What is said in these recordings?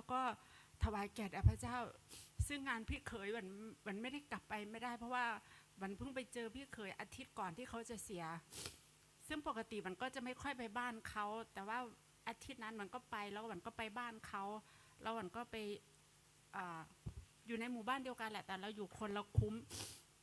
แล้วก็ถวายแก่พระเจ้า ซึ่งงานพี่เขยวันวันไม่ได้กลับไปไม่ได้ เพราะว่าวันเพิ่งไปเจอพี่เขยอาทิตย์ก่อนที่เขาจะเสีย ซึ่งปกติมันก็จะไม่ค่อยไปบ้านเขา แต่ว่าอาทิตย์นั้นมันก็ไปแล้ววันก็ไปบ้านเขาแล้ววันก็ไปออยู่ในหมู่บ้านเดียวกันแหละแต่เราอยู่คนละคุ้ม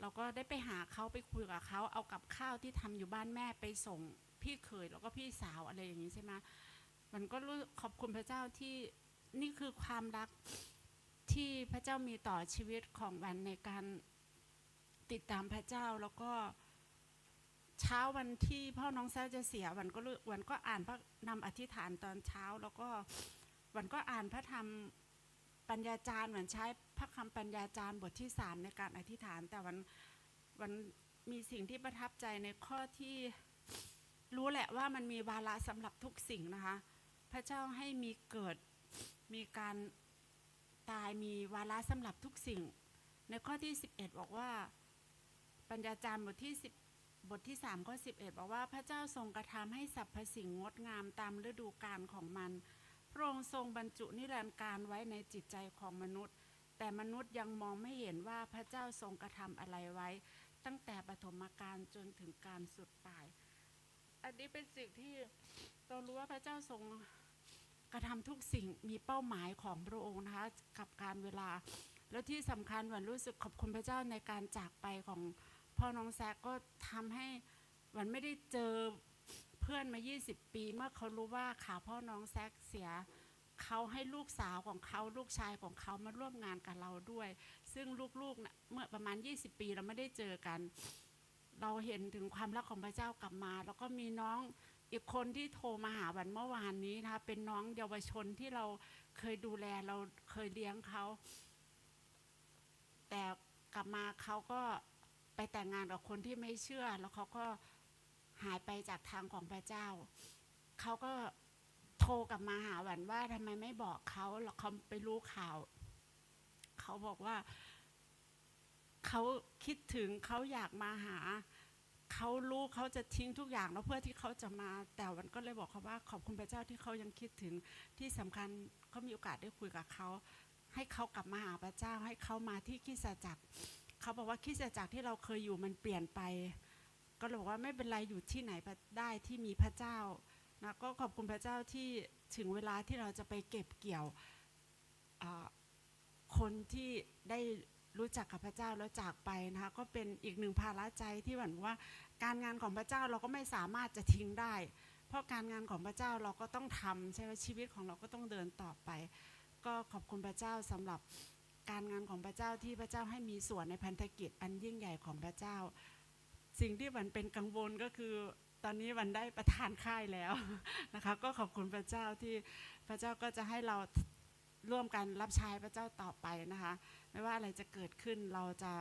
เราก็ได้ไปหาเขาไปคุยกับเขาเอากับข้าวที่ทำอยู่บ้านแม่ไปส่งพี่เขยแล้วก็พี่สาวอะไรอย่างนี้ใช่ไหมมันก็รู้ขอบคุณพระเจ้าที่ นี่คือความรักที่พระเจ้ามีต่อชีวิตของวันในการติดตามพระเจ้าแล้วก็เช้าวันที่พ่อน้องแซวจะเสียวันก็วันก็อ่านพระนำอธิษฐานตอนเช้า แล้วก็วันก็อ่านพระธรรมปัญญาจารย์เหมือนใช้พระคำปัญญาจารย์บทที่สามในการอธิษฐาน แต่วันวันมีสิ่งที่ประทับใจในข้อที่รู้แหละว่ามันมีวาระสำหรับทุกสิ่งนะคะ พระเจ้าให้มีเกิด มีการตายมีวาระสำหรับทุกสิ่ง ในข้อที่ 11 บอกว่า ปัญญาจารย์บทที่ 10 บทที่3ข้อ11 บอกว่าพระเจ้าทรงกระทำให้สรรพสิ่งงดงามตามฤดูกาลของมัน พระองค์ทรงบรรจุนิรันดร์การไว้ในจิตใจของมนุษย์ แต่มนุษย์ยังมองไม่เห็นว่าพระเจ้าทรงกระทำอะไรไว้ ตั้งแต่ปฐมกาลจนถึงการสุดตาย อันนี้เป็นสิ่งที่เรารู้ว่าพระเจ้าทรง กระทำทุกสิ่งมีเป้าหมายของพระองค์นะคะกับการเวลา แล้วที่สำคัญหวันรู้สึกขอบคุณพระเจ้าในการจากไปของพ่อน้องแซกก็ทำให้วันไม่ได้เจอเพื่อนมา 20 ปี เมื่อเขารู้ว่าขาพ่อน้องแซกเสียเขาให้ลูกสาวของเขาลูกชายของเขามาร่วมงานกับเราด้วย ซึ่งลูกๆนะเมื่อประมาณ 20 ปีเราไม่ได้เจอกัน เราเห็นถึงความรักของพระเจ้ากลับมา แล้วก็มีน้อง อีกคนที่โทรมาหาวันเมื่อวานนี้นะคะเป็นน้องเยาวชนที่เราเคยดูแลเราเคยเลี้ยงเขาแต่กลับมาเขาก็ไปแต่งงานกับคนที่ไม่เชื่อ แล้วเขาก็หายไปจากทางของพระเจ้า เขาก็โทรกลับมาหาหวันว่าทำไมไม่บอกเขาแล้วเขาไปรู้ข่าว เขาบอกว่า เขาคิดถึงเขาอยากมาหา เขารู้เขาจะทิ้งทุกอย่างแล้วเพื่อที่เขาจะมา แต่วันก็เลยบอกเขาว่าขอบคุณพระเจ้าที่เขายังคิดถึงที่สำคัญเขามีโอกาสได้คุยกับเขาให้เขากลับมาหาพระเจ้าให้เขามาที่คริดจักรเขาบอกว่าคริดจักรที่เราเคยอยู่มันเปลี่ยนไป ก็เลยบอกว่าไม่เป็นไรอยู่ที่ไหนได้ที่มีพระเจ้านะก็ขอบคุณพระเจ้าที่ถึงเวลาที่เราจะไปเก็บเกี่ยวคนที่ได้ รู้จักกับพระเจ้าแล้วจากไปนะคะก็เป็นอีกหนึ่งภาระใจที่หวันว่า การงานของพระเจ้าเราก็ไม่สามารถจะทิ้งได้ เพราะการงานของพระเจ้าเราก็ต้องทำใช่ไหมชีวิตของเราก็ต้องเดินต่อไป ก็ขอบคุณพระเจ้าสำหรับการงานของพระเจ้าที่พระเจ้าให้มีส่วนในพันธกิจอันยิ่งใหญ่ของพระเจ้า สิ่งที่วันเป็นกังวลก็คือตอนนี้วันได้ประทานค่ายแล้วนะคะ ก็ขอบคุณพระเจ้าที่พระเจ้าก็จะให้เรา ร่วมกันรับใช้พระเจ้าต่อไปนะคะ ไม่ว่าอะไรจะเกิดขึ้นเราจะ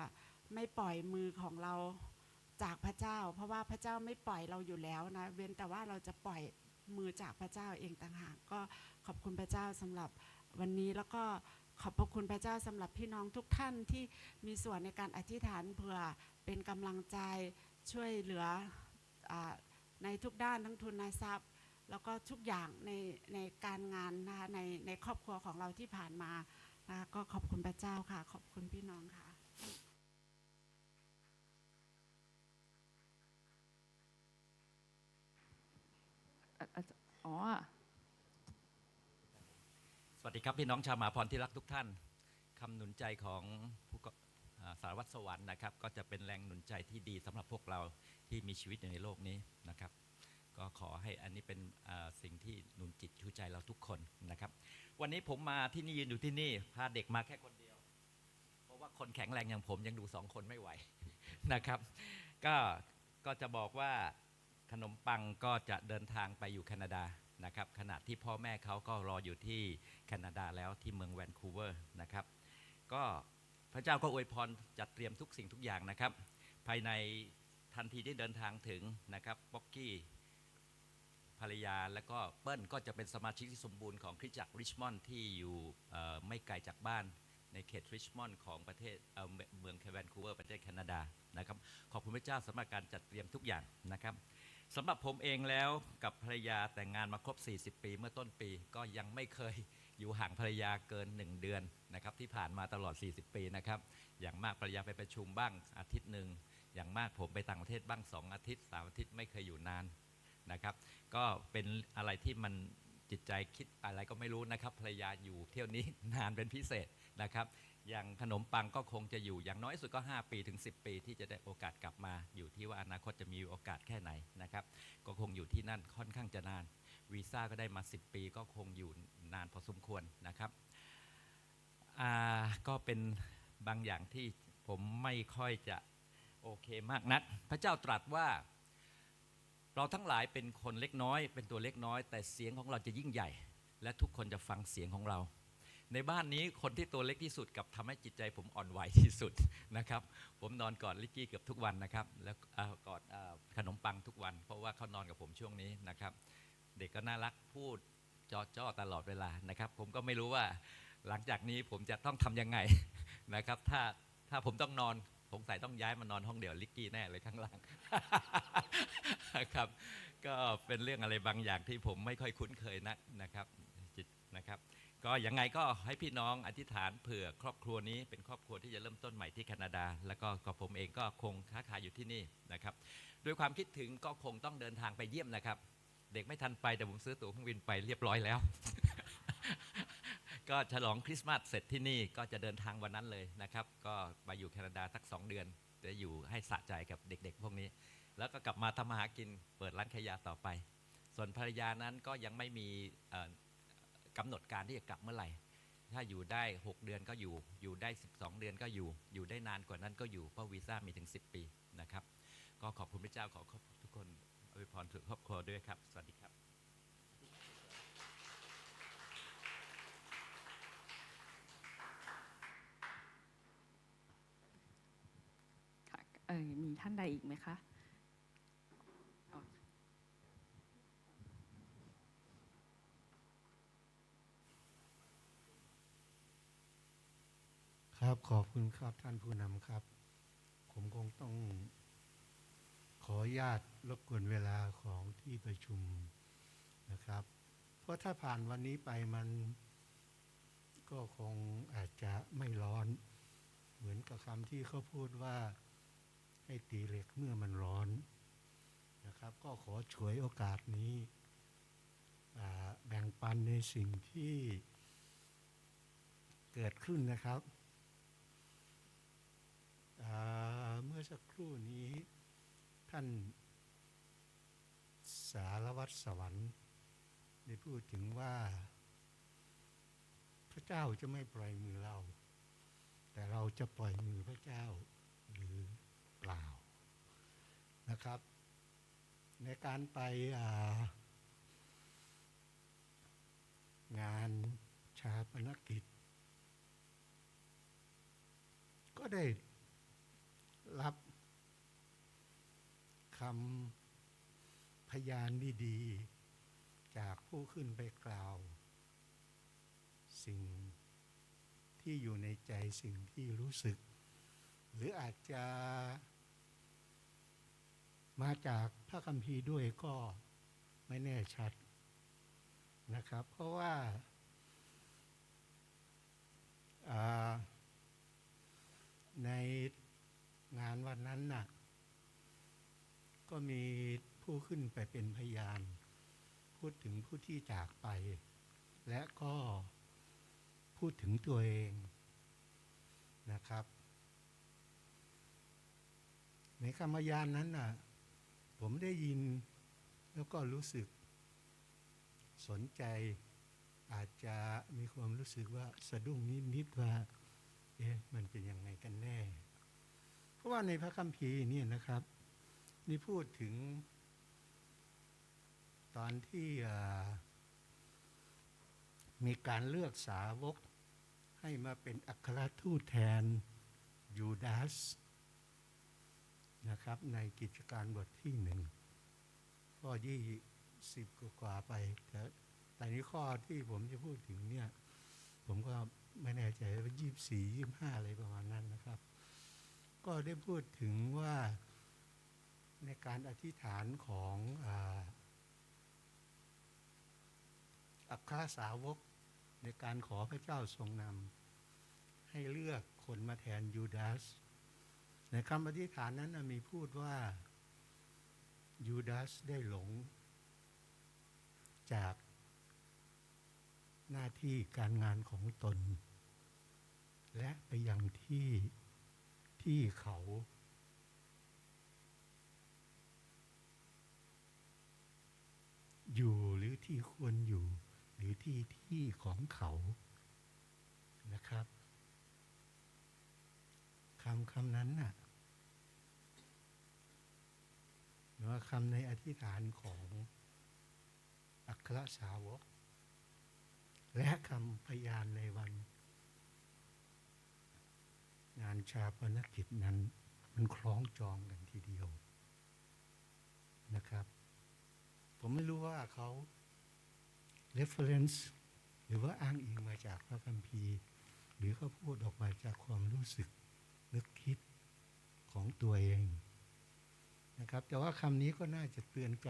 ไม่ปล่อยมือของเราจากพระเจ้า เพราะว่าพระเจ้าไม่ปล่อยเราอยู่แล้วนะเว้นแต่ว่าเราจะปล่อยมือจากพระเจ้าเองต่างหากก็ขอบคุณพระเจ้าสำหรับวันนี้แล้วก็ขอบพระคุณพระเจ้าสำหรับพี่น้องทุกท่านที่มีส่วนในการอธิษฐานเผื่อเป็นกำลังใจช่วยเหลืออในทุกด้านทั้งทุนนทรัพย์ แล้วก็ทุกอย่างในในการงานนะคะในในครอบครัวของเราที่ผ่านมานะคะก็ขอบคุณพระเจ้าค่ะ ขอบคุณพี่น้องค่ะอะอะอ๋อสวัสดีครับพี่น้องชาวหมาพรที่รักทุกท่านคำหนุนใจของผู้กอ่าสารวัตรสวรรค์นะครับ ก็จะเป็นแรงหนุนใจที่ดีสำหรับพวกเราที่มีชีวิตอยู่ในโลกนี้นะครับ ก็ขอให้อันนี้เป็นสิ่งที่หนุนจิตชูใจเราทุกคนนะครับ วันนี้ผมมาที่นี่ยืนอยู่ที่นี่พาเด็กมาแค่คนเดียว เพราะว่าคนแข็งแรงอย่างผมยังดูสองคนไม่ไหวนะครับ ก็ก็จะบอกว่าขนมปังก็จะเดินทางไปอยู่แคนาดานะครับขณะที่พ่อแม่เขาก็รออยู่ที่แคนาดาแล้วที่เมืองแวนคูเวอร์นะครับ ก็พระเจ้าก็อวยพรจัดเตรียมทุกสิ่งทุกอย่างนะครับ ภายในทันทีที่เดินทางถึงนะครับป๊อกกี้ ภรรยา และก็เปิ้ลก็จะเป็นสมาชิกที่สมบูรณ์ของคริสตจักรริชมอนด์ที่อยู่ไม่ไกลจากบ้านในเขตริชมอนด์ของประเทศเเมืองแวนคูเวอร์ประเทศแคนาดานะครับขอบคุณพระเจ้าสำหรับการจัดเตรียมทุกอย่างนะครับสำหรับผมเองแล้วกับภรรยาแต่งงานมาครบ 40 ปีเมื่อต้นปี ก็ยังไม่เคยอยู่ห่างภรรยาเกิน 1 เดือนนะครับที่ผ่านมาตลอด 40 ปีนะครับอย่างมากภรรยาไปประชุมบ้างอาทิตย์หนึ่งอย่างมากผมไปต่างประเทศบ้าง 2 อาทิตย์3อาทิตย์ไม่เคยอยู่นาน นะครับ ก็เป็นอะไรที่มันจิตใจคิดอะไรก็ไม่รู้นะครับภรรยาอยู่เที่ยวนี้นานเป็นพิเศษนะครับ อย่างขนมปังก็คงจะอยู่อย่างน้อยสุดก็ 5 ปีถึง 10 ปี ที่จะได้โอกาสกลับมาอยู่ที่ว่าอนาคตจะมีโอกาสแค่ไหนนะครับ ก็คงอยู่ที่นั่นค่อนข้างจะนานวีซ่าก็ได้มา 10 ปีก็คงอยู่นานพอสมควรนะครับก็เป็นบางอย่างที่ผมไม่ค่อยจะโอเคมากนัก พระเจ้าตรัสว่า เราทั้งหลายเป็นคนเล็กน้อย เป็นตัวเล็กน้อย แต่เสียงของเราจะยิ่งใหญ่ และทุกคนจะฟังเสียงของเรา ในบ้านนี้คนที่ตัวเล็กที่สุดกับทำให้จิตใจผมอ่อนไหวที่สุดนะครับ ผมนอนกอดลิกกี้เกือบทุกวันนะครับ แล้วกอดขนมปังทุกวัน เพราะว่าเขานอนกับผมช่วงนี้นะครับ เด็กก็น่ารักพูดจอจ้อตลอดเวลานะครับ ผมก็ไม่รู้ว่าหลังจากนี้ผมจะต้องทำยังไงนะครับ ถ้าถ้าผมต้องนอน สงสัยต้องย้ายมานอนห้องเดี่ยวลิกกี้แน่เลยข้างล่างครับ ก็เป็นเรื่องอะไรบางอย่างที่ผมไม่ค่อยคุ้นเคยนักนะครับจิตนะครับ ก็ยังไงก็ให้พี่น้องอธิษฐานเผื่อครอบครัวนี้เป็นครอบครัวที่จะเริ่มต้นใหม่ที่แคนาดา แล้วก็กับผมเองก็คงค้าขายอยู่ที่นี่นะครับด้วยความคิดถึงก็คงต้องเดินทางไปเยี่ยมนะครับ เด็กไม่ทันไปแต่ผมซื้อตั๋วเครื่องบินไปเรียบร้อยแล้ว ก็ฉลองคริสต์มาสเสร็จที่นี่ก็จะเดินทางวันนั้นเลยนะครับ ก็มาอยู่แคนาดาสักสองเดือน จะอยู่ให้สะใจกับเด็ก ๆ พวกนี้ แล้วก็กลับมาทำมาหากินเปิดร้านขายยาต่อไป ส่วนภรรยานั้นก็ยังไม่มีกำหนดการที่จะกลับเมื่อไหร่ ถ้าอยู่ได้ 6 เดือนก็อยู่ อยู่ได้ 12 เดือนก็อยู่ อยู่ได้นานกว่านั้นก็อยู่ เพราะวีซ่ามีถึง 10 ปีนะครับ ก็ขอบคุณพระเจ้าขอทุกคนอวยพรถึงครอบครัวด้วยครับ สวัสดีครับ เออมีท่านใดอีกไหมคะครับขอบคุณครับท่านผู้นำครับ ผมคงต้องขออนุญาตรบกวนเวลาของที่ประชุมนะครับ เพราะถ้าผ่านวันนี้ไปมันก็คงอาจจะไม่ร้อน เหมือนกับคำที่เขาพูดว่า ให้ตีเหล็กเมื่อมันร้อนนะครับ ก็ขอฉวยโอกาสนี้แบ่งปันในสิ่งที่เกิดขึ้นนะครับ เมื่อสักครู่นี้ท่านสารวัตรสวรรค์ได้พูดถึงว่า พระเจ้าจะไม่ปล่อยมือเรา แต่เราจะปล่อยมือพระเจ้าหรือ เปล่านะครับ ในการไปางานชาปนกิจ ก็ได้รับคำพยานดีๆ จากผู้ขึ้นไปกล่าว สิ่งที่อยู่ในใจสิ่งที่รู้สึก หรืออาจจะมาจากพระคัมภีร์ด้วยก็ไม่แน่ชัดนะครับ เพราะว่าในงานวันนั้นน่ะก็มีผู้ขึ้นไปเป็นพยาน พูดถึงผู้ที่จากไป และก็พูดถึงตัวเองนะครับ ในคำพยานนั้นน่ะ ผมได้ยินแล้วก็รู้สึก สนใจอาจจะมีความรู้สึกว่าสะดุ้งนิดๆว่า เอ๊ะมันเป็นยังไงกันแน่ เพราะว่าในพระคัมภีร์เนี่ยนะครับ นี่พูดถึง ตอนที่มีการเลือกสาวกให้มาเป็นอัครทูตแทนยูดาส นะครับในกิจการบทที่หนึ่งข้อยี่สิบกว่าไป แต่แต่นี้ข้อที่ผมจะพูดถึงเนี่ย ผมก็ไม่แน่ใจว่ายี่สี่ยี่ห้าอะไรประมาณนั้นนะครับ ก็ได้พูดถึงว่าในการอธิษฐานของอัครสาวกในการขอพระเจ้าทรงนำให้เลือกคนมาแทนยูดาส ในคำอธิษฐานนั้นมีพูดว่ายูดาสได้หลง จากหน้าที่การงานของตน และไปยังที่ที่เขา อยู่หรือที่ควรอยู่ หรือที่ที่ของเขานะครับำคำนั้นน่ะหรือว่าคำในอธิษฐานของอัครสาวก และคำพยานในวัน งานชาปนกิจนั้น มันคล้องจองกันทีเดียวนะครับ ผมไม่รู้ว่าเขา reference หรือว่าอ้างอิงมาจากพระคัมภีร์ หรือเขาพูดออกมาจากความรู้สึก นึกคิดของตัวเองนะครับ แต่ว่าคำนี้ก็น่าจะเตือนใจ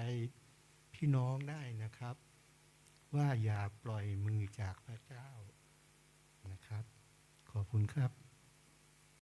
พี่น้องได้นะครับ ว่าอย่าปล่อยมือจากพระเจ้านะครับ ขอบคุณครับ